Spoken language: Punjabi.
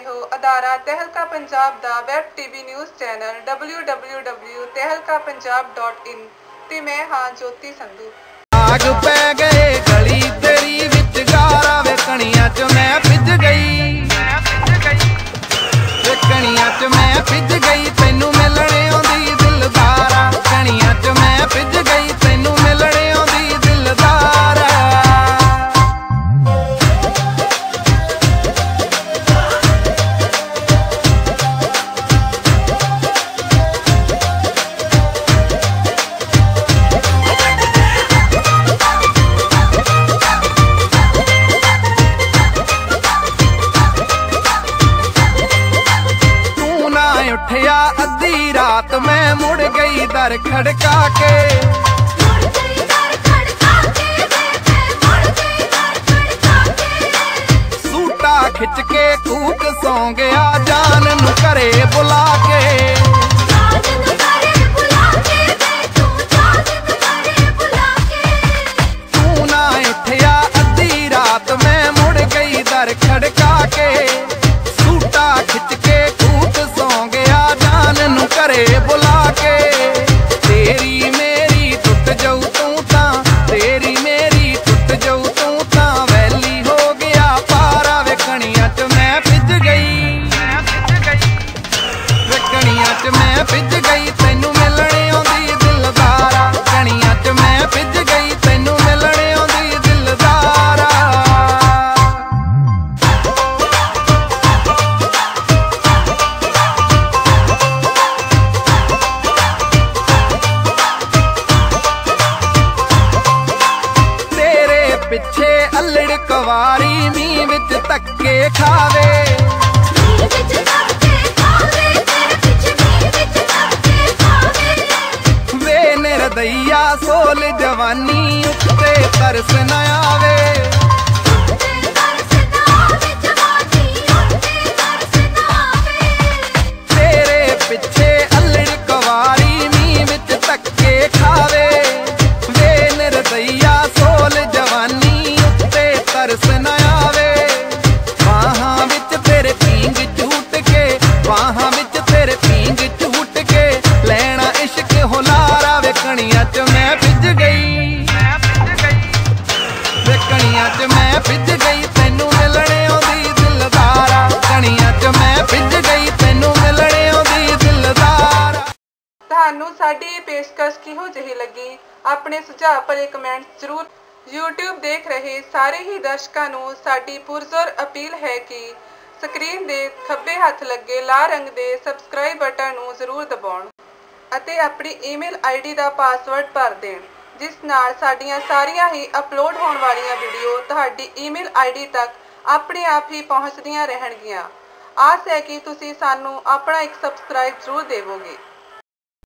ਅਦਾਰਾ ਤਹਿਲਕਾ ਪੰਜਾਬ ਦਾ web TV news channel www.tehlkapunjab.in ਤੇ ਮੈਂ ਹਾਂ ਜੋਤੀ ਸੰਧੂ। ਆਗ ਪੈ ਗਏ ਗਲੀ ਨਾ ਉੱਠਿਆ ਅੱਧੀ ਰਾਤ ਮੈਂ ਗਈ ਦਰ ਖੜਕਾ ਕੇ। ਮੁੜ ਗਈ ਦਰ ਖੜਕਾ ਕੇ ਸੂਟਾ ਖਿੱਚ ਕੇ ਕੂਕ ਸੌਂ ਗਿਆ ਜਾਨ ਨੂੰ ਘਰੇ ਬੁਲਾ ਮੈਂ ਭਿੱਜ ਗਈ, ਤੈਨੂੰ ਮਿਲਣੇ ਆਉਂਦੀ ਦਿਲਦਾਰਾ। ਕਣੀਆਂ ਚ ਮੈਂ ਭਿੱਜ ਗਈ, ਤੈਨੂੰ ਮਿਲਣੇ ਆਉਂਦੀ ਦਿਲਦਾਰਾ। ਤੇਰੇ ਪਿੱਛੇ ਅਲੜ ਕਵਾਰੀ ਮੀਂਹ ਵਿੱਚ ਧੱਕੇ ਖਾਵੇ। ਵੇ ਸੋਲ ਜਵਾਨੀ ਉੱਤੇ ਤਰਸ ਨਾ ਆਵੇ। ਉੱਤੇ ਵੇਖਣੀਆਂ ਚ ਮੈਂ ਭਿੱਜ ਗਈ, ਤੈਨੂੰ ਮਿਲਣੇ ਆਉਂਦੀ ਦਿਲਦਾਰਾ ਕਣੀਆਂ ਚ ਮੈਂ ਭਿੱਜ ਗਈ, ਤੈਨੂੰ ਮਿਲਣੇ ਆਉਂਦੀ ਦਿਲਦਾਰਾ ਤੁਹਾਨੂੰ ਸਾਡੀ ਇਹ ਪੇਸ਼ਕਸ਼ ਕਿਹੋ ਜਿਹੀ ਲੱਗੀ? ਆਪਣੇ ਸੁਝਾਅ ਭਰੇ ਕਮੈਂਟਸ ਜ਼ਰੂਰ YouTube ਦੇਖ ਰਹੇ ਸਾਰੇ ਹੀ ਦਰਸ਼ਕਾਂ ਨੂੰ ਸਾਡੀ ਪੁਰਜ਼ੋਰ ਅਪੀਲ ਹੈ ਕਿ ਸਕਰੀਨ ਦੇ ਖੱਬੇ ਹੱਥ ਲੱਗੇ ਲਾਲ ਰੰਗ ਦੇ ਸਬਸਕ੍ਰਾਈਬ ਬਟਨ ਨੂੰ ਜ਼ਰੂਰ ਦਬਾਉਣ ਅਤੇ ਆਪਣੀ ਈਮੇਲ ਆਈਡੀ ਦਾ ਪਾਸਵਰਡ ਭਰ ਦੇਣ। ਜਿਸ ਨਾਲ ਸਾਡੀਆਂ ਸਾਰੀਆਂ ਹੀ ਅਪਲੋਡ ਹੋਣ ਵਾਲੀਆਂ ਵੀਡੀਓ ਤੁਹਾਡੀ ਈਮੇਲ ਆਈਡੀ ਤੱਕ ਆਪਣੇ ਆਪ ਹੀ ਪਹੁੰਚਦੀਆਂ ਰਹਿਣਗੀਆਂ। ਆਸ ਹੈ ਕਿ ਤੁਸੀਂ ਸਾਨੂੰ ਆਪਣਾ ਇੱਕ ਸਬਸਕ੍ਰਾਈਬ ਜ਼ਰੂਰ ਦੇਵੋਗੇ।